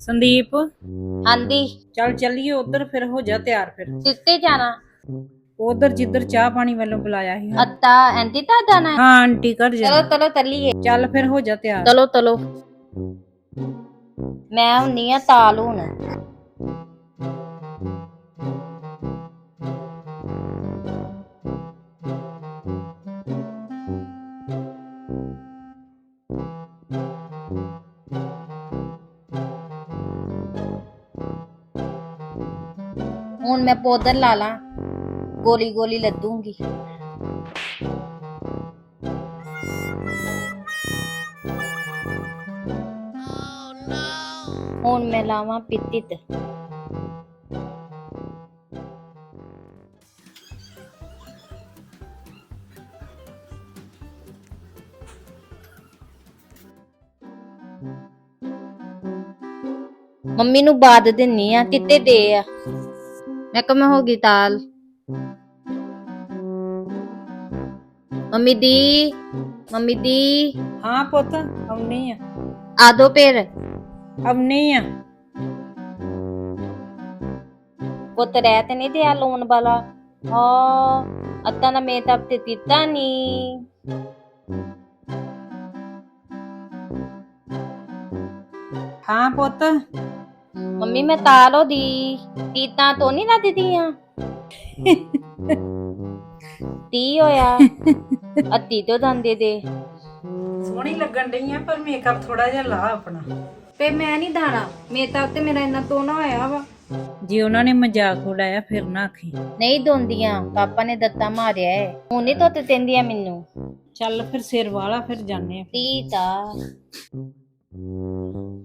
ਸੰਦੀਪ? ਆਂਦੀ ਚੱਲ ਚੱਲੀਏ ਉਧਰ ਫਿਰ ਹੋ ਜਾ ਤਿਆਰ ਫਿਰ। ਕਿੱਥੇ ਜਾਣਾ। ਉਧਰ ਜਿੱਧਰ ਚਾਹ ਪਾਣੀ ਵੱਲੋਂ ਬੁਲਾਇਆ ਸੀ। ਅੱਤਾ ਆਂਟੀ ਤਾਂ ਜਾਣਾ ਹੈ? ਆਂਟੀ ਘਰ ਚਲੋ ਜਾ ਚਲੋ ਚੱਲੀਏ। ਚੱਲ ਫਿਰ ਹੋ ਜਾ ਤਿਆਰ। ਚਲੋ ਚਲੋ। ਮੈਂ ਹੁੰਨੀ ਆ ਤਾਲ ਹੁਣ। ਮੈਂ ਪੌਦਰ ਲਾ ਲਾਂ। ਗੋਲੀ ਗੋਲੀ ਲੱਦੂਗੀ। ਹੁਣ ਮੈਂ ਲਾਵਾਂ ਪਿੱਤਿਤ। ਮੰਮੀ ਨੂੰ ਬਾਦ ਦਿੰਨੀ ਆ, ਕਿਤੇ ਦੇ ਆ। ਮੈਂ ਕਮ ਹੋ ਗਈ ਤਾਲ ਮੰਮੀ ਦੀ ਮੰਮੀ ਦੀ। ਹਾਂ ਪੁੱਤ ਆਉਣੀ ਆ। ਆ ਦੋ ਪੇਰ ਆਉਣੀ ਆ। ਪੁੱਤ ਰਹਿ ਤੇ ਨਹੀਂ ਦਿਆ ਲੋਨ ਵਾਲਾ। ਹਾਂ ਅੱਤਾ ਨਾ ਮੈਂ ਤਾਂ ਤੇ ਦਿੱਤਾ ਨਹੀਂ ਹਾਂ ਪੁੱਤ। ਮੰਮੀ ਮੈਂ ਤਾਲੋ ਦੀ ਤੀਤਾਂ ਤੋਂ ਨਹੀਂ ਨਾ ਦਿੱਤੀਆਂ ਤੀ ਹੋਇਆ। ਅੱਤੀ ਤੋਂ ਦੰਦੇ ਦੇ ਸੋਹਣੀ ਲੱਗਣ ਡਈ ਆ ਪਰ ਮੇਕਅਪ ਥੋੜਾ ਜਿਹਾ ਲਾ ਆਪਣਾ। ਤੇ ਮੈਂ ਨਹੀਂ ਦਾਣਾ। ਮੈਂ ਤਾਂ ਤੇ ਮੇਰਾ ਇੰਨਾ ਤੋਂ ਨਾ ਹੋਇਆ ਵਾ। ਜੇ ਉਹਨਾਂ ਨੇ ਮਜ਼ਾਕ ਉਡਾਇਆ ਫਿਰ ਨਾ ਆਖੀ। ਨਹੀਂ ਦੋਂਦੀਆਂ ਪਾਪਾ ਨੇ ਦਿੱਤਾ ਮਾਰਿਆ ਏ। ਹੁਣ ਨਹੀਂ ਤੋਤੇ ਤੈਂਦੀਆਂ ਮੈਨੂੰ। ਚੱਲ ਫਿਰ ਸਿਰ ਵਾਲਾ ਫਿਰ ਜਾਣੇ ਆ। ਤੀਤਾ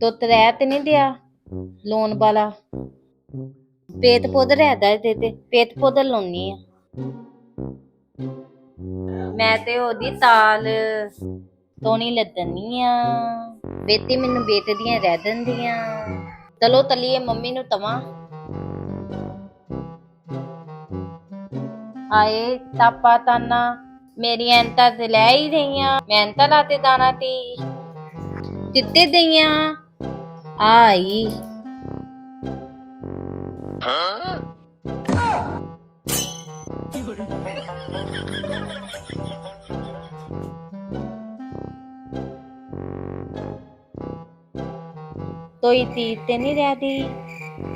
ਤੁੱਤ ਰਹਿ ਤੇ ਨਹੀਂ ਦਿਆ। ਲੋਨ ਵਾਲਾ। ਪੇਤ ਪੋਦ ਰਹਿਦਾ ਤੇ ਤੇ ਪੇਟ ਪੋਦ ਲਾਉਣੀ ਆ। ਮੈਂ ਤੇ ਉਹਦੀ ਤਾਲ ਤੋਣੀ ਲੱਦਣੀ ਆ। ਬੇਟੀ ਮੈਨੂੰ ਬੇਟੇ ਦੀਆਂ ਰਹਿ ਦਿੰਦੀਆਂ। ਚਲੋ ਤਲੀਏ, ਮੰਮੀ ਨੂੰ ਤਵਾਂ। ਆਏ ਤਾਪਾ ਤਾਨਾ ਮੇਰੀ ਐਂਟਾ ਤੇ ਲੈ ਹੀ ਰਹੀਆਂ। ਮੈਂ ਐਂਟਾ ਲਾਤੇ ਦਾਣਾ ਤੀ ਕਿੱਤੇ ਦਈਆਂ। ਆਈ ਤੋਈ ਤੀਰ ਤੇ ਨਹੀਂ ਰਹਦੀ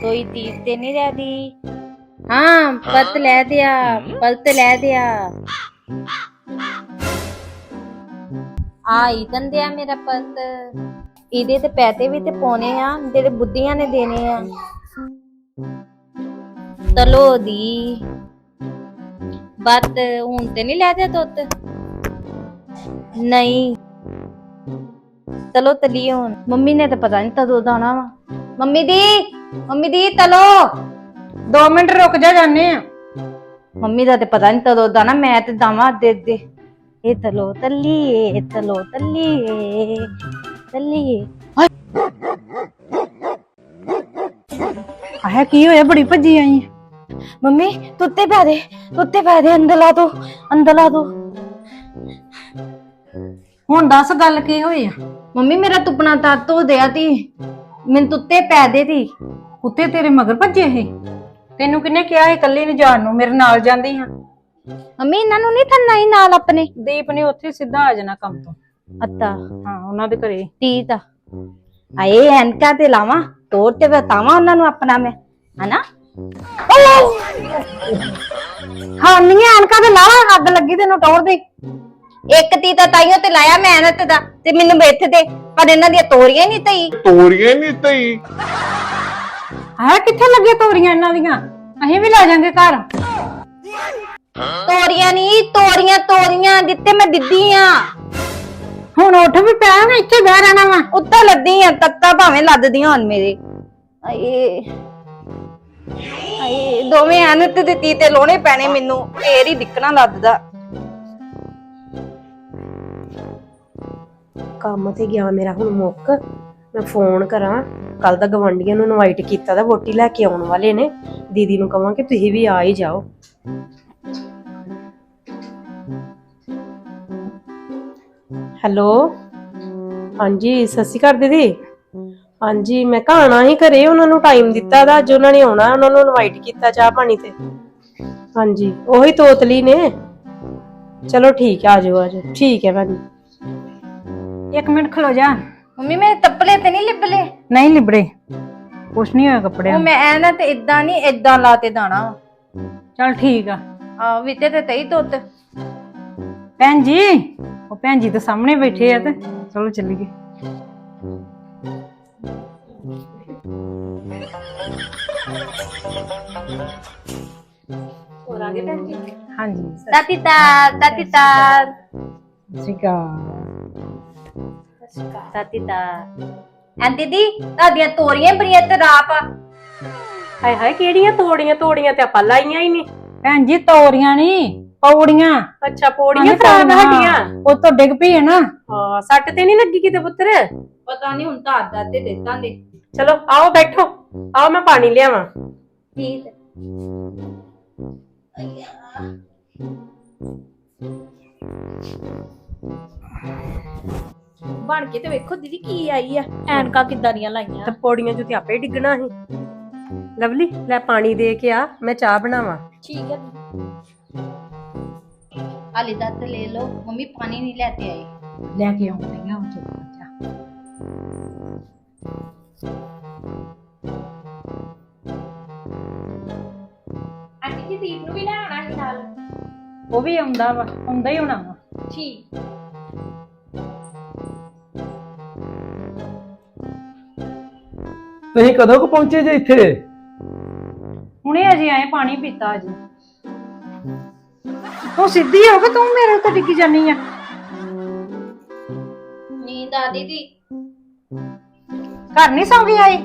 ਤੋਈ ਤੀਰ ਤੇ ਨਹੀਂ ਰਹਦੀ ਹਾਂ ਪਤ ਲੈ ਦਿਆ ਪਤ ਲੈ ਦਿਆ ਆਈ ਦੰਦਿਆ ਮੇਰਾ ਪਤ ਇਹਦੇ ਤੇ ਪੈਸੇ ਵੀ ਤੇ ਪਾਉਣੇ ਆ, ਜਿਹੜੇ ਬੁੱਧੀਆਂ ਨੇ ਦੇਣੇ ਆ। ਤਲੋ ਦੀ। ਬਤ ਹੁਣ ਤੇ ਨਹੀਂ ਲੈ ਤੁੱਤ ਨਹੀਂ। ਚਲੋ ਤਲੀ ਹੁਣ। ਮੰਮੀ ਨੇ ਤਾਂ ਪਤਾ ਨਹੀਂ ਤਦੋਂ ਦਾਣਾ ਵਾ। ਮੰਮੀ ਦੀ ਮੰਮੀ ਦੀ ਤਲੋ। 2 ਮਿੰਟ ਰੁਕ ਜਾ ਜਾਣੇ ਆ। ਮੰਮੀ ਦਾ ਤੇ ਪਤਾ ਨਹੀਂ ਤਦੋਂ ਦਾਣਾ ਮੈਂ ਤੇ ਦਾਵਾਂ ਦੇ ਦੇ ਇਹ ਤਲੋ ਤੱਲੀਏ ਤਲੋ ਤੱਲੀਏ ਤਲੀਏ ਆਹ ਕੀ ਹੋਇਆ ਬੜੀ ਭੱਜੀ ਆਈ। ਮੰਮੀ ਤੁੱਤੇ ਪੈ ਦੇ ਤੁੱਤੇ ਪੈ ਦੇ ਅੰਦਰ ਲਾ ਦੋ ਅੰਦਰ ਲਾ ਦੋ ਹੁਣ ਦੱਸ ਗੱਲ ਕੀ ਹੋਈ ਆ? ਮੰਮੀ ਮੇਰਾ ਤੁਪਣਾ ਤਾਂ ਧੋ ਦਿਆ ਤੀ। ਮੈਨੂੰ ਤੁੱਤੇ ਪੈ ਦੇ ਤੀ। ਕੁੱਤੇ ਤੇਰੇ ਮਗਰ ਭੱਜੇ ਇਹ? ਤੈਨੂੰ ਕਿਹਨੇ ਕਿਹਾ ਇਹ ਇਕੱਲੇ ਨੂੰ ਜਾਣ ਨੂੰ ਮੇਰੇ ਨਾਲ ਜਾਂਦੀ ਹਾਂ। ਮੰਮੀ ਇਹਨਾਂ ਨੂੰ ਨਹੀਂ ਥੰਨਾ ਹੀ ਨਾਲ ਆਪਣੇ? ਦੀਪ ਨੇ ਉੱਥੇ ਸਿੱਧਾ ਆ ਜਾਣਾ ਕੰਮ ਤੋਂ। ਅੱਤਾ ਹਾਂ। ਉਹਨਾਂ ਦੇ ਘਰੇ। ਠੀਕ ਆ। ਆਏ ਐਨਕਾ ਤੇ ਲਾਵਾਂ ਤੋੜ ਤੇ ਬਤਾਵਾਂ ਉਹਨਾਂ ਨੂੰ ਆਪਣਾ ਮੈਂ ਹਨਾ? ਹਾਂ ਨਹੀਂ ਅਣਕਾ ਤੇ ਲਾ ਅੱਗ ਲੱਗੀ ਤੈਨੂੰ ਟੌਰ ਦੇ। ਇੱਕ ਤੀ ਤਾਂ ਤਾਈਓ ਤੇ ਲਾਇਆ ਮਿਹਨਤ ਦਾ ਤੇ ਮੈਨੂੰ ਮੇਥ ਦੇ ਪਰ ਇਹਨਾਂ ਦੀਆਂ ਤੋਰੀਆਂ ਨਹੀਂ ਤਈ ਤੋਰੀਆਂ ਨਹੀਂ ਤਈ ਹੈ ਕਿੱਥੇ ਲੱਗੇ ਤੋਰੀਆਂ ਇਹਨਾਂ ਦੀਆਂ? ਅਸੀਂ ਵੀ ਲੈ ਜਾਾਂਗੇ ਘਰ। ਤੋਰੀਆਂ ਨਹੀਂ ਤੋਰੀਆਂ ਤੋਰੀਆਂ ਜਿੱਤੇ ਮੈਂ ਦਿੱਦੀ ਆ ਹੁਣ ਉੱਠ ਵੀ ਪਿਆ ਨਾ ਇੱਥੇ ਬਹਿ ਰਹਿਣਾ ਵਾ। ਉੱਤਾ ਲੱਦੀ ਆ ਤੱਤਾ ਭਾਵੇਂ ਲੱਦਦੀਆਂ ਹੁਣ ਮੇਰੇ। ਆਏ ਆਏ ਦੋਵੇਂ ਐਨਤ ਤੇ ਤੀ ਤੇ ਲੋਣੇ ਪੈਣੇ ਮੈਨੂੰ ਫੇਰ ਹੀ ਦਿਕਣਾ ਲੱਦਦਾ। ਕੰਮ ਤੇ ਗਿਆ ਮੇਰਾ ਹੁਣ ਮੁੱਕ। ਮੈਂ ਫੋਨ ਕਰਾਂ ਕੱਲ ਦਾ ਗਵੰਡੀਆਂ ਨੂੰ ਇਨਵਾਈਟ ਕੀਤਾ ਤਾਂ ਵੋਟੀ ਲੈ ਕੇ ਆਉਣ ਵਾਲੇ ਨੇ। ਦੀਦੀ ਨੂੰ ਕਹਾਂ ਕਿ ਤੁਸੀਂ ਵੀ ਆ ਹੀ ਜਾਓ। ਹੈਲੋ? ਹਾਂਜੀ ਸਤਿ ਸ਼੍ਰੀ ਅਕਾਲ ਦੀਦੀ। ਹਾਂਜੀ ਮੈਂ ਕਿਹਾ ਆਉਣਾ ਹੀ ਘਰੇ ਉਹਨਾਂ ਨੂੰ ਟਾਈਮ ਦਿੱਤਾ ਦਾ ਅੱਜ ਉਹਨਾਂ ਨੇ ਆਉਣਾ ਉਹਨਾਂ ਨੂੰ ਇਨਵਾਈਟ ਕੀਤਾ ਚਾਹ ਪਾਣੀ ਤੇ। ਹਾਂਜੀ ਉਹੀ ਤੋਤਲੀ ਨੇ। ਚਲੋ ਠੀਕ ਹੈ ਆਜੋ ਆਜੋ। ਠੀਕ ਹੈ ਭੈਣ ਜੀ ਇੱਕ ਮਿੰਟ ਖਲੋ ਜਾ। ਮੰਮੀ ਮੇਰੇ ਤੱਪਲੇ ਤੇ ਨਹੀਂ ਲਿਬਲੇ। ਨਹੀਂ ਲਿਬੜੇ। ਕੁਛ ਨਹੀਂ ਹੋਇਆ ਕੱਪੜਿਆਂ ਉਹ ਨੂੰ। ਮੈਂ ਐ ਨਾ ਤੇ ਇਦਾਂ ਨਹੀਂ ਇਦਾਂ ਲਾ ਤੇ ਦਾਣਾ। ਚੱਲ ਠੀਕ ਆ। ਆ ਵਿਤੇ ਤੇ ਤਈ ਦੁੱਧ ਭੈਣ ਜੀ ਉਹ ਭੈਣ ਜੀ ਤਾਂ ਸਾਹਮਣੇ ਬੈਠੇ ਆ ਤੇ ਚਲੋ ਚੱਲੀਏ। ਹੋਰ ਆ ਗਏ ਭੈਣ ਜੀ? ਹਾਂਜੀ। ਤਾਤੀ ਤਾਰ ਤਾਤੀ ਤਾਰ। ਸਿਕਾ ਤਾਤੀ ਤਾਰ। ਐਂ ਦੀਦੀ ਤੁਹਾਡੀਆਂ ਤੋਰੀਆਂ ਬੜੀਆਂ ਤੇ ਰਾਪ ਆ। ਹਾਏ ਹਾਏ ਕਿਹੜੀਆਂ ਤੋੜੀਆਂ ਤੋੜੀਆਂ ਤੇ ਆਪਾਂ ਲਾਈਆਂ ਹੀ ਨਹੀਂ। ਭੈਣ ਜੀ ਤੋਰੀਆਂ ਨਹੀਂ। ਪੌੜੀਆਂ। ਅੱਛਾ ਪੌੜੀਆਂ ਖਰਾਬ ਪੌੜੀਆਂ। ਹੱਡੀਆਂ। ਉਹ ਤੋਂ ਡਿੱਗ ਪਈ ਹੈ ਨਾ। ਹਾਂ ਸੱਟ ਤੇ ਨਹੀਂ ਲੱਗੀ ਕਿਤੇ ਪੁੱਤਰ? ਪਤਾ ਨਹੀਂ ਹੁਣ ਤਾਂ ਆਦਾ ਤੇ ਦਿੱਤਾਂ ਦੇ ਚਲੋ ਆਓ ਬੈਠੋ। ਆਓ ਮੈਂ ਪਾਣੀ ਲਿਆਵਾਂ। ਠੀਕ ਬਣ ਕੇ ਤੇ ਵੇਖੋ ਦੀਦੀ ਕੀ ਆਈ ਆ। ਐਨਕਾਂ ਕਿੱਦਾਂ ਦੀਆਂ ਲਾਈਆਂ। ਤੇ ਪੌੜੀਆਂ ਜੁੱਤੀ ਆਪੇ ਡਿੱਗਣਾ ਸੀ। ਲਵਲੀ ਲੈ ਪਾਣੀ ਦੇ ਕੇ ਆ ਮੈਂ ਚਾਹ ਬਣਾਵਾਂ। ਠੀਕ ਹੈ ਆਲੇ ਦੱਤ ਲੈ ਲਓ। ਮੰਮੀ ਪਾਣੀ ਨਹੀਂ ਲੈ ਕੇ ਆਏ ਲੈ ਕੇ ਆਉਂਦੇ ਆ ਉਹ ਚੁੱਪ ਜਾ ਆਂਟੀ ਜੀ ਦੀਪ ਨੂੰ ਵੀ ਲੈ ਆਉਣਾ ਸੀ ਨਾਲ? ਉਹ ਵੀ ਆਉਂਦਾ ਵਾ ਆਉਂਦਾ ਹੀ ਹੋਣਾ ਵਾ। ਠੀਕ। ਤੁਸੀਂ ਕਦੋਂ ਕੁ ਪਹੁੰਚੇ ਜੇ ਇੱਥੇ? ਹੁਣੇ ਅਜੇ ਆਏ ਪਾਣੀ ਪੀਤਾ ਅਜੇ। ਤੂੰ ਸਿੱਧੀ ਹੋ ਕੇ ਤੂੰ ਮੇਰੇ ਉੱਤੇ ਡਿੱਗੀ ਜਾਨੀ ਆ। ਨੀਂਦ ਆ ਦੀਦੀ। ਘਰ ਨਹੀਂ ਸੌਂ ਗਈ ਆਈ?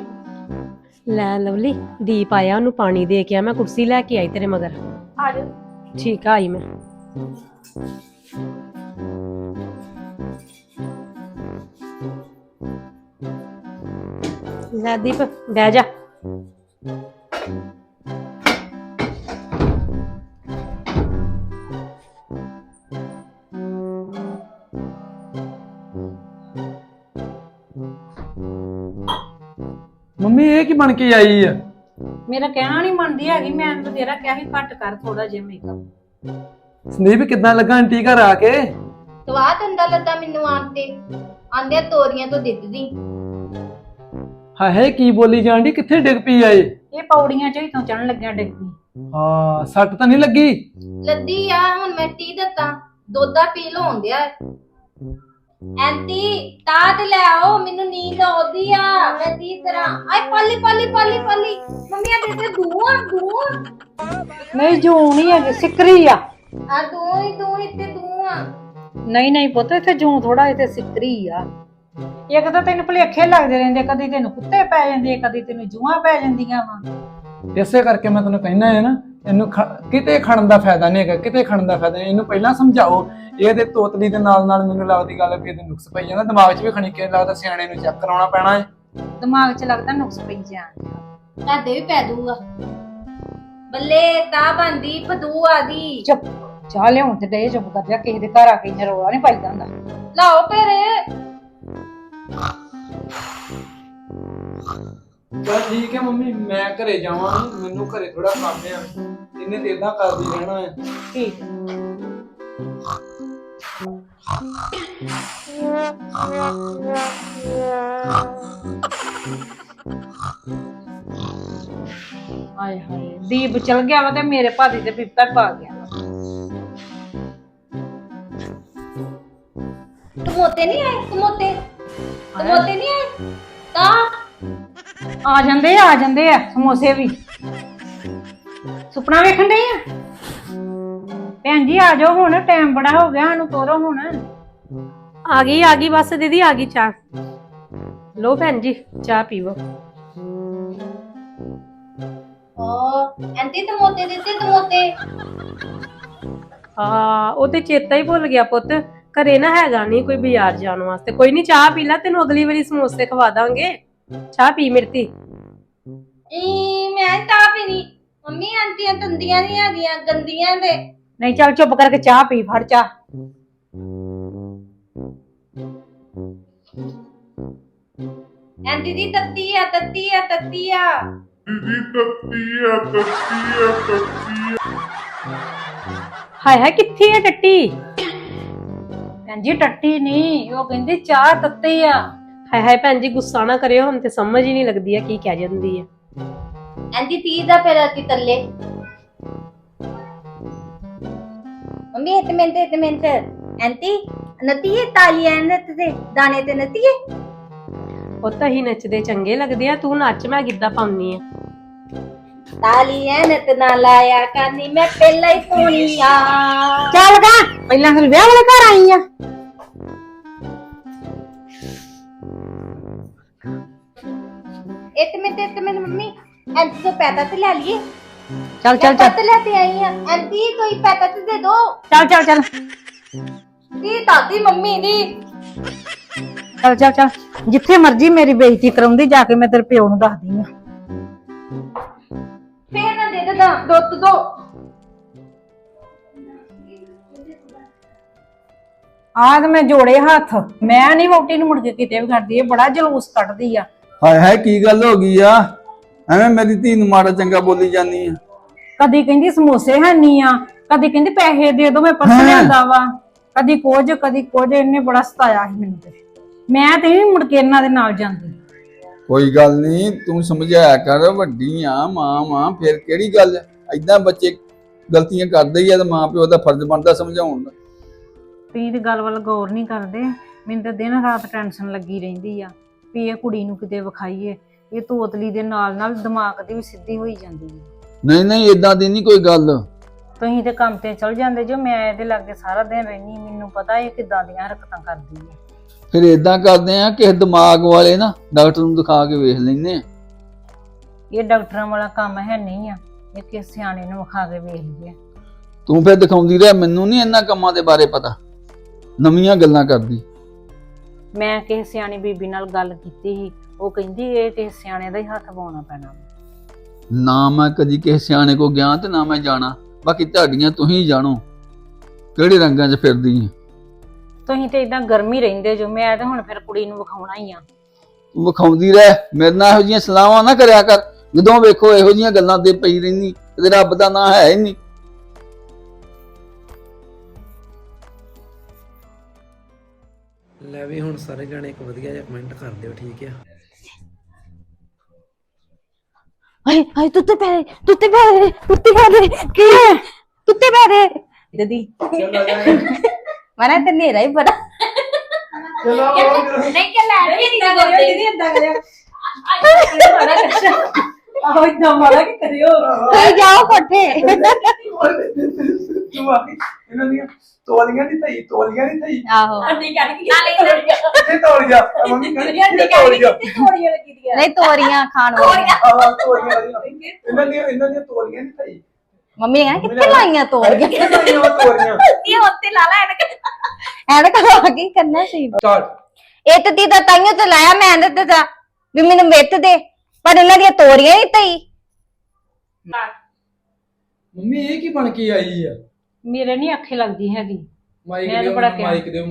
ਲੈ ਲਵਲੀ ਦੀਪ ਆਇਆ ਉਹਨੂੰ ਪਾਣੀ ਦੇ ਕੇ ਆ ਮੈਂ ਕੁਰਸੀ ਲੈ ਕੇ ਆਈ ਤੇਰੇ ਮਗਰ। ਆ ਜਾ। ਠੀਕ ਆ ਆਈ ਮੈਂ। ਲੈ ਦੀਪ ਬਹਿ ਜਾ। ਮੰਮੀ ਇਹ ਕੀ ਬਣ ਕੇ ਆਈ ਆ? ਮੇਰਾ ਕਹਿਣਾ ਨਹੀਂ ਮੰਨਦੀ ਹੈਗੀ ਮੈਂ ਤਾਂ ਤੇਰਾ ਕਿਹਾ ਸੀ ਘੱਟ ਕਰ ਥੋੜਾ ਜਿਹਾ ਮੇਕਅਪ ਸੰਦੀਪ ਕਿੱਦਾਂ ਲੱਗਾ ਆਂਟੀ ਘਰ ਆ ਕੇ? ਤਵਾ ਦੰਦਾ ਲੱਦਾ ਮੈਨੂੰ ਆਂਦੇ ਆਂਦੇ ਤੋਰੀਆਂ ਤੋਂ ਦਿੱਦਦੀ ਹਾਏ ਕੀ ਬੋਲੀ ਜਾਂਦੀ ਕਿੱਥੇ ਡਿੱਗ ਪਈ ਆਏ ਇਹ? ਪੌੜੀਆਂ ਚੋਂ ਹੀ ਤੋਂ ਚੜਨ ਲੱਗਿਆ ਡਿੱਗੀ ਹਾਂ ਸੱਟ ਤਾਂ ਨਹੀਂ ਲੱਗੀ? ਲੱਦੀ ਆ ਹੁਣ ਮੈਂ ਟੀ ਦਿੱਤਾ। ਦੋਦਾ ਪੀ ਐਂਟੀ ਤਾਂ ਤੇ ਲੈ ਆਓ ਮੈਨੂੰ ਨੀਂਦ ਆਉਂਦੀ ਆ ਮੈਂ ਦੀ ਤਰ੍ਹਾਂ ਆਏ ਪਾਲੀ ਪਾਲੀ ਪਾਲੀ ਪਾਲੀ। ਮੰਮੀ ਆ ਦੇ ਦੇ ਦੂਆ ਦੂਆ ਨਹੀਂ ਜੂ ਨਹੀਂ ਹੈਗੀ ਸਿਕਰੀ ਆ। ਆ ਦੂ ਹੀ ਤੇ ਦੂਆ ਨਹੀਂ ਨਹੀਂ ਪੁੱਤ ਇੱਥੇ ਜੂ ਥੋੜਾ ਇੱਥੇ ਸਿਕਰੀ ਆ। ਇੱਕ ਤਾਂ ਤੈਨੂੰ ਭੁਲੇਖੇ ਲੱਗਦੇ ਰਹਿੰਦੇ ਕਦੀ ਤੈਨੂੰ ਕੁੱਤੇ ਪੈ ਜਾਂਦੇ ਕਦੀ ਤੈਨੂੰ ਜੂਆਂ ਪੈ ਜਾਂਦੀਆਂ ਵਾ। ਇਸੇ ਕਰਕੇ ਮੈਂ ਤੈਨੂੰ ਕਹਿਣਾ ਹੈ ਨਾ ਇਹਨੂੰ ਕਿਤੇ ਖੜਨ ਦਾ ਫਾਇਦਾ ਨਹੀਂ ਹੈਗਾ ਕਿਤੇ ਖੜਨ ਦਾ ਫਾਇਦਾ ਇਹਨੂੰ ਪਹਿਲਾਂ ਸਮਝਾਓ ਇਹਦੇ ਤੋਤਲੀ ਦੇ ਨਾਲ ਨਾਲ ਮੈਨੂੰ ਲੱਗਦੀ ਗੱਲ ਵੀ ਇਹਦੇ ਨੁਕਸ ਪਈ ਜਾਂਦਾ। ਦਿਮਾਗ 'ਚ ਵੀ ਖਣੀ ਕਿ ਲੱਗਦਾ ਸਿਆਣੇ ਨੂੰ ਚੈੱਕ ਕਰਾਉਣਾ ਪੈਣਾ ਹੈ ਦਿਮਾਗ 'ਚ ਲੱਗਦਾ ਨੁਕਸ ਪਈ ਜਾਣ। ਤੁਹਾਡੇ ਵੀ ਪੈ ਦੂਗਾ ਬੱਲੇ ਤਾਂ ਬੰਦੀ ਫਦੂ ਆਦੀ। ਚੁੱਪ ਚਾਹ ਲਿਆਉਣ ਤੇ ਡੇ ਚੁੱਪ ਕਰ ਜਾ ਕਿਸੇ ਦੇ ਘਰ ਆ ਕੇ ਇੰਨਾ ਰੌਲਾ ਨਹੀਂ ਪਾਈਦਾ ਹੁੰਦਾ। ਲਾਓ ਫਿਰ ਚਲ ਠੀਕ ਹੈ ਮੰਮੀ ਮੈਂ ਘਰੇ ਜਾਵਾਂ। ਮੈਨੂੰ ਘਰੇ ਥੋੜਾ ਕੰਮ ਆ। ਇਹਨੇ ਤੇ ਇਦਾਂ ਕਰਦੀ ਰਹਿਣਾ ਹੈ ਠੀਕ। ਹਾਏ ਹਾਏ ਦੀਪ ਚਲ ਗਿਆ ਵਾ ਤੇ ਮੇਰੇ ਭਾਦੀ ਤੇ ਪਿੱਪਾ ਪਾ ਗਿਆ ਟਮੋਤੇ ਨਹੀਂ ਆਏ ਟਮੋਤੇ ਟਮੋਤੇ ਨਹੀਂ ਆਏ? ਤਾਂ? ਆ ਜਾਂਦੇ ਆ ਆ ਜਾਂਦੇ ਆ ਸਮੋਸੇ ਵੀ। ਸੁਪਨਾ ਵੇਖਣ ਡਈ ਆ? ਭੈਣ ਜੀ ਆ ਜਾਓ ਹੁਣ ਟਾਈਮ ਬੜਾ ਹੋ ਗਿਆ ਸਾਨੂੰ ਤੋਰੋ ਹੁਣ। ਆ ਗਈ ਆ ਗਈ ਬਸ ਦੀਦੀ ਆ ਗਈ ਚਾਹ। ਲੋ ਭੈਣ ਜੀ ਚਾਹ ਪੀਵੋ। ਓ ਐਂਟੀ ਟਮੋਤੇ ਦਿੱਤੇ ਟਮੋਤੇ ਆ ਉਹ ਤੇ ਚੇਤਾ ਹੀ ਭੁੱਲ ਗਿਆ ਪੁੱਤ। ਘਰੇ ਨਾ ਹੈਗਾ ਨਹੀਂ ਕੋਈ ਬਾਜ਼ਾਰ ਜਾਣ ਵਾਸਤੇ। ਕੋਈ ਨਹੀਂ ਚਾਹ ਪੀ ਲੈ ਤੈਨੂੰ ਅਗਲੀ ਵਾਰੀ ਸਮੋਸੇ ਖਵਾ ਦਾਂਗੇ। ਚਾਹ ਪੀ ਮਿਰਤੀ। ਈ ਮੈਂ ਤਾਂ ਪੀਣੀ। ਮੰਮੀ ਆਂਟੀਆਂ ਤੰਦੀਆਂ ਨਹੀਂ ਹੈਗੀਆਂ ਗੰਦੀਆਂ ਦੇ ਨਹੀਂ ਚੱਲ ਚੁੱਪ ਕਰਕੇ ਚਾਹ ਪੀ ਫੜ ਚਾਹ। ਐਂਟੀ ਦੀ ਤੱਤੀ ਆ ਤੱਤੀ ਆ ਤੱਤੀ ਆ। ਹਾਏ ਹਾਏ ਕਿੱਥੇ ਆ ਟੱਟੀ? ਭੈਣ ਜੀ ਟੱਟੀ ਨਹੀਂ ਉਹ ਕਹਿੰਦੀ ਚਾਹ ਤੱਤੇ ਆ। ਹਾਏ ਹਾਏ ਭੈਣ ਜੀ ਗੁੱਸਾ ਨਾ ਕਰਿਓ ਹੁਣ ਤੇ ਸਮਝ ਹੀ ਨਹੀਂ ਲੱਗਦੀ ਆ ਕੀ ਕਹਿ ਜਾਂਦੀ ਆ। ਐਂਟੀ ਤੀ ਦਾ ਫਿਰ ਅਤੀ ਤੱਲੇ। ਮੰਮੀ ਇੱਕ ਮਿੰਟ ਇੱਕ ਮਿੰਟ। ਐਂਟੀ ਨਤੀਏ ਤਾਲੀਆਂ ਨਤ ਤੇ ਦਾਣੇ ਤੇ ਨਤੀਏ। ਉਹ ਤਾਂ ਹੀ ਨੱਚਦੇ ਚੰਗੇ ਲੱਗਦੇ ਆ ਤੂੰ ਨੱਚ ਮੈਂ ਗਿੱਧਾ ਪਾਉਣੀ ਆ? ਤਾਲੀਆਂ ਨਤ ਨਾ ਲਾਇਆ ਕਾਨੀ ਮੈਂ ਪਹਿਲਾਂ ਹੀ ਪਾਉਣੀ ਆ। ਚੱਲ ਗਾ ਪਹਿਲਾਂ ਫਿਰ ਵਿਆਹ ਵਾਲੇ ਘਰ ਆਈ ਆ। ਇੱਕ ਮਿੰਟ ਇੱਕ ਮਿੰਟ ਮੰਮੀ ਐਂਟੀ ਤੋਂ ਪੈਦਾ ਤੇ ਲੈ ਲਈਏ। ਚੱਲ ਚੱਲ ਮੈਂ ਪੈਦਾ ਲੈ ਕੇ ਆਈ ਆ। ਐਂਟੀ ਕੋਈ ਤੇ ਦੇ ਦੋ। ਚੱਲ ਚੱਲ ਚੱਲ। ਦੀ ਦਾਦੀ ਮੰਮੀ ਦੀ। ਚੱਲ ਚੱਲ ਚੱਲ। ਜਿੱਥੇ ਮਰਜ਼ੀ ਮੇਰੀ ਬੇਇੱਜ਼ਤੀ ਕਰਾਉਂਦੀ ਜਾ ਕੇ ਮੈਂ ਤੇਰੇ ਪਿਓ ਨੂੰ ਦੱਸਦੀ ਆ। ਫੇਰ ਨਾ ਦੇ ਦੇ ਦੁੱਧ ਦੋ। ਤੇ ਮੈਂ ਜੋੜੇ ਹੱਥ। ਮੈਂ ਨਹੀਂ ਵੋਟੀ ਨੂੰ ਮੁੜ ਕੇ ਕਿਤੇ ਵੀ ਕਰਦੀ ਇਹ ਬੜਾ ਜਲੂਸ ਕੱਢਦੀ ਆ। ਹਾਏ ਹਾਏ ਕੀ ਗੱਲ ਹੋ ਗਈ ਆ? ਐਵੇਂ ਮੇਰੀ ਧੀ ਨੂੰ ਮਾੜਾ ਚੰਗਾ ਬੋਲੀ ਜਾਂਦੀ ਆ। ਕਦੀ ਕਹਿੰਦੀ ਸਮੋਸੇ ਹੈ ਨਹੀਂ ਆ ਕਦੀ ਕਹਿੰਦੀ ਪੈਸੇ ਦੇ ਦੋ ਮੈਂ ਪਰਸ। ਲਿਆਂਦਾ ਵਾ। ਕਦੀ ਕੁਝ ਕਦੀ ਕੁਝ ਇਹਨੇ ਬੜਾ ਸਤਾਇਆ ਸੀ ਮੈਨੂੰ ਤੇ। ਮੈਂ ਤੇ ਵੀ ਮੁੜ ਕੇ ਇਹਨਾਂ ਦੇ ਨਾਲ ਜਾਂਦੀ। ਕੋਈ ਗੱਲ ਨਹੀਂ ਤੂੰ ਸਮਝਾਇਆ ਕਰ ਵੱਡੀ ਆ ਮਾਂ ਮਾਂ ਫਿਰ ਕਿਹੜੀ ਗੱਲ? ਐਦਾਂ ਬੱਚੇ ਗਲਤੀਆਂ ਕਰਦੇ ਹੀ ਆ ਤੇ ਮਾਂ ਪਿਓ ਦਾ ਫਰਜ਼ ਬਣਦਾ ਸਮਝਾਉਣ ਦਾ। ਤੁਸੀਂ ਤੇ ਗੱਲ ਵੱਲ ਗੌਰ ਨਹੀਂ ਕਰਦੇ। ਮੈਨੂੰ ਤੇ ਦਿਨ ਰਾਤ ਟੈਨਸ਼ਨ ਲੱਗੀ ਰਹਿੰਦੀ ਆ ਵੀ ਇਹ ਕੁੜੀ ਨੂੰ ਕਿਤੇ ਵਿਖਾਈਏ। ਇਹ ਤੋਤਲੀ ਦੇ ਨਾਲ ਨਾਲ ਦਿਮਾਗ ਦੀ ਵੀ ਸਿੱਧੀ ਹੋਈ ਜਾਂਦੀ ਹੈ ਨਹੀਂ ਨਹੀਂ ਇਦਾਂ ਦੀ ਨਹੀਂ ਕੋਈ ਗੱਲ। ਤੁਸੀਂ ਤੇ ਕੰਮ ਤੇ ਚਲ ਜਾਂਦੇ ਜੋ ਮੈਂ ਇਹਦੇ ਲਾਗੇ ਸਾਰਾ ਦਿਨ ਰਹਿਣੀ ਮੈਨੂੰ ਪਤਾ ਇਹ ਕਿੱਦਾਂ ਦੀਆਂ ਹਰਕਤਾਂ ਕਰਦੀ ਹੈ। ਫਿਰ ਇਦਾਂ ਕਰਦੇ ਆ ਕਿ ਦਿਮਾਗ ਵਾਲੇ ਨਾ ਡਾਕਟਰ ਨੂੰ ਦਿਖਾ ਕੇ ਵੇਖ ਲੈਂਦੇ ਆ ਇਹ ਡਾਕਟਰਾਂ ਵਾਲਾ ਕੰਮ ਹੈ ਨਹੀਂ ਆ ਇਹ ਕਿਸੇ ਸਿਆਣੇ ਨੂੰ ਵਿਖਾ ਕੇ ਵੇਖ ਲਈਏ। ਤੂੰ ਫਿਰ ਦਿਖਾਉਂਦੀ ਰਹਿ ਮੈਨੂੰ ਨਹੀਂ ਇਹਨਾਂ ਕੰਮਾਂ ਦੇ ਬਾਰੇ ਪਤਾ ਨਵੀਆਂ ਗੱਲਾਂ ਕਰਦੀ। ਮੈਂ ਕਿਸੇ ਸਿਆਣੀ ਬੀਬੀ ਨਾਲ ਗੱਲ ਕੀਤੀ ਸੀ ਉਹ ਕਹਿੰਦੀ ਇਹ ਕਿਸੇ ਸਿਆਣੇ ਦਾ ਹੀ ਹੱਥ ਪਾਉਣਾ ਪੈਣਾ। ਨਾ ਮੈਂ ਕਦੀ ਕਿਸੇ ਸਿਆਣੇ ਕੋ ਗਿਆ ਤੇ ਨਾ ਮੈਂ ਜਾਣਾ। ਬਾਕੀ ਤੁਹਾਡੀਆਂ ਤੁਸੀਂ ਜਾਣੋ ਕਿਹੜੇ ਰੰਗਾਂ 'ਚ ਫਿਰਦੀ ਆ? ਤੁਸੀਂ ਤੇ ਇਦਾਂ ਗਰਮੀ ਰਹਿੰਦੇ ਜੋ ਮੈਂ ਤੇ ਹੁਣ ਫਿਰ ਕੁੜੀ ਨੂੰ ਵਿਖਾਉਣਾ ਹੀ ਆ। ਤੂੰ ਵਿਖਾਉਂਦੀ ਰਹਿ ਮੇਰੇ ਨਾਲ ਇਹੋ ਜਿਹੀਆਂ ਸਲਾਹਾਂ ਨਾ ਕਰਿਆ ਕਰ। ਜਦੋਂ ਵੇਖੋ ਇਹੋ ਜਿਹੀਆਂ ਗੱਲਾਂ ਤੇ ਪਈ ਰਹਿੰਦੀ ਤੇ ਰੱਬ ਦਾ ਨਾਂ ਹੈ ਹੀ ਨਹੀਂ। ਲੈ ਵੀ ਹੁਣ ਸਾਰੇ ਜਣੇ ਇੱਕ ਵਧੀਆ ਜਿਹਾ ਕਮੈਂਟ ਕਰ ਦਿਓ ਠੀਕ ਆ? ਹਾਏ ਹਾਏ ਤੁੱਤੇ ਪੈ ਤੁੱਤੇ ਪੈ ਤੁੱਤੇ ਪੈ ਕੀ ਤੁੱਤੇ ਪੈ ਦਦੀ। ਮਨਾ ਤੇ ਨੇਰਾ ਹੀ ਬੜਾ। ਨਹੀਂ ਕਿ ਲੈ ਨਹੀਂ ਕਰਦੇ ਦੀਦੀ। ਇਦਾਂ ਕਰਿਆ ਆਹੋ ਇਦਾਂ ਮਾਰਾ ਕਿ ਕਰਿਓ। ਤੁਸੀਂ ਜਾਓ ਕੋਠੇ। ਤੂੰ ਆ ਇਹਨਾਂ ਦੀਆਂ ਤੋਲੀਆਂ ਨਹੀਂ ਥਈ ਤੋਲੀਆਂ ਨਹੀਂ ਥਈ ਆਹੋ ਕਿੱਥੇ ਤੋਲੀਆਂ ਮੰਮੀ ਕਹਿੰਦੀ ਕਿੱਥੇ ਤੋਲੀਆਂ ਨਹੀਂ ਤੋਰੀਆਂ ਖਾਣ ਵਾਲੀਆਂ। ਆਹ ਤੋਲੀਆਂ ਵਾਲੀਆਂ। ਇਹਨਾਂ ਦੀਆਂ ਇਹਨਾਂ ਦੀਆਂ ਤੋਲੀਆਂ ਨਹੀਂ ਥਈ ਮੰਮੀ ਕਹਿੰਦੀ ਕਿੱਥੇ ਲਾਈਆਂ ਤੋਰੀਆਂ ਕਿੱਥੇ ਤੋਲੀਆਂ ਵਾ ਤੋਲੀਆਂ ਇਹ ਉੱਤੇ ਲਾ ਲੈ ਐਨਕ। ਐਨਕ ਲਾ ਕੇ ਕਰਨਾ ਸੀ? ਸਟਾਰਟ ਇਹ ਤੇ ਦੀਦਾ ਤਾਈਓ ਤੇ ਲਾਇਆ ਮੈਂ ਤੇ ਦਿੱਤਾ ਵੀ ਮੈਨੂੰ ਵਿੱਤ ਦੇ। ਪਰ ਇਹਨਾਂ ਦੀਆਂ ਤੋਰੀਆਂ ਹੀ ਤਈ ਮੰਮੀ ਇਹ ਕੀ ਬਣ ਕੇ ਆਈ ਆ? ਮੇਰੇ ਨਹੀਂ ਅੱਖੇ ਲੱਗਦੀ ਹੈਗੀ। ਮਾਈਕ ਮੈਂ ਤਾਂ ਦਿਓ ਬੜਾ ਕਿਹਾ। ਮਾਈਕ ਦਿਓ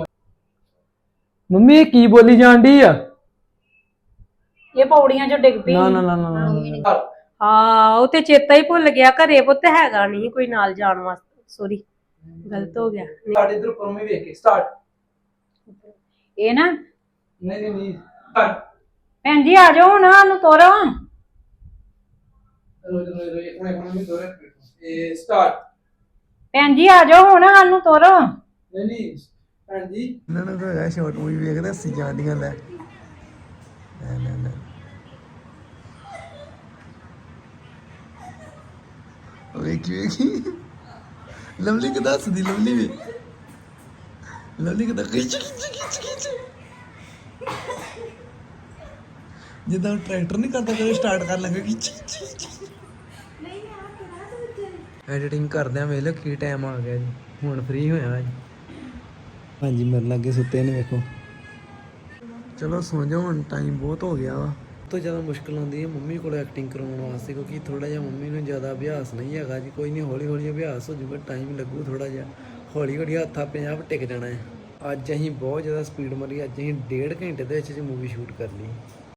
ਮੰਮੀ ਇਹ ਕੀ ਬੋਲੀ ਜਾਂਦੀ ਆ? ਇਹ ਪੌੜੀਆਂ 'ਚੋਂ ਡਿੱਗ ਪਈ। ਨਾ ਨਾ ਨਾ ਨਾ, ਨਾ ਹਾਂ ਉਹ ਤੇ ਚੇਤਾ ਹੀ ਭੁੱਲ ਗਿਆ ਘਰੇ ਪੁੱਤ ਹੈਗਾ ਨਹੀਂ ਕੋਈ ਨਾਲ ਜਾਣ ਵਾਸਤੇ। ਸੋਰੀ ਗਲਤ ਹੋ ਗਿਆ। ਸਾਡੇ ਇਧਰ ਪਰਮੇ ਵੇਖ ਕੇ ਸਟਾਰਟ ਇਹ ਨਾ ਨਹੀਂ ਨਹੀਂ ਨਹੀਂ start। ਭੈਣ ਜੀ ਆ ਜਾਓ ਹੁਣ ਸਾਨੂੰ ਤੋਰੋ। ਸਟਾਰਟ ਭੈਣ ਜੀ ਆ ਜਾਓ ਹੁਣ ਸਾਨੂੰ ਤੋਰੋ। ਨਹੀਂ ਨਹੀਂ ਭੈਣ ਜੀ। ਇਹਨਾਂ ਨੂੰ ਤਾਂ ਹੈਗਾ ਸ਼ਾਰਟ ਮੂਵੀ ਵੇਖਦੇ ਹੱਸੀ ਜਾਂਦੀਆਂ ਲੈ। ਲੈ ਲੈ ਲੈ ਵੇਖੀ ਵੇਖੀ। ਲਵਲੀ ਕਿਦਾਂ ਹੱਸਦੀ ਲਵਲੀ ਵੀ। ਲਵਲੀ ਕਿਦਾਂ ਖਿੱਚ ਖਿੱਚ ਖਿੱਚ ਖਿੱਚ। ਜਿੱਦਾਂ ਟਰੈਕਟਰ ਨਹੀਂ ਕਰਦਾ ਕਦੇ ਸਟਾਰਟ ਕਰ ਲਾਂਗੇ ਖਿੱਚ ਖਿੱਚ ਖਿੱਚ। ਐਡੀਟਿੰਗ ਕਰਦੇ ਆ ਵੇਖ ਲਓ ਕੀ ਟਾਈਮ ਆ ਗਿਆ ਜੀ। ਹੁਣ ਫ੍ਰੀ ਹੋਇਆ ਜੀ। ਹਾਂਜੀ ਮੇਰੇ ਲਾਗੇ ਸੁੱਤੇ ਨੇ ਵੇਖੋ। ਚਲੋ ਸੌਂ ਜਾਓ ਹੁਣ ਟਾਈਮ ਬਹੁਤ ਹੋ ਗਿਆ ਵਾ। ਤੋਂ ਜ਼ਿਆਦਾ ਮੁਸ਼ਕਲ ਆਉਂਦੀ ਹੈ ਮੰਮੀ ਕੋਲ ਐਕਟਿੰਗ ਕਰਾਉਣ ਵਾਸਤੇ ਕਿਉਂਕਿ ਥੋੜਾ ਜਿਹਾ ਮੰਮੀ ਨੂੰ ਜ਼ਿਆਦਾ ਅਭਿਆਸ ਨਹੀਂ ਹੈਗਾ ਜੀ। ਕੋਈ ਨਹੀਂ ਹੌਲੀ ਹੌਲੀ ਅਭਿਆਸ ਹੋ ਜਾਊਗਾ ਟਾਈਮ ਲੱਗੂ ਥੋੜਾ ਜਿਹਾ। ਹੌਲੀ ਹੌਲੀ ਹੱਥ ਆਪਣੇ ਆਪ ਟਿਕ ਜਾਣਾ ਹੈ। ਅੱਜ ਅਸੀਂ ਬਹੁਤ ਜ਼ਿਆਦਾ ਸਪੀਡ ਮਾਰੀ ਅੱਜ ਅਸੀਂ ਡੇਢ ਘੰਟੇ ਦੇ ਵਿੱਚ ਮੂਵੀ ਸ਼ੂਟ ਕਰ ਲਈ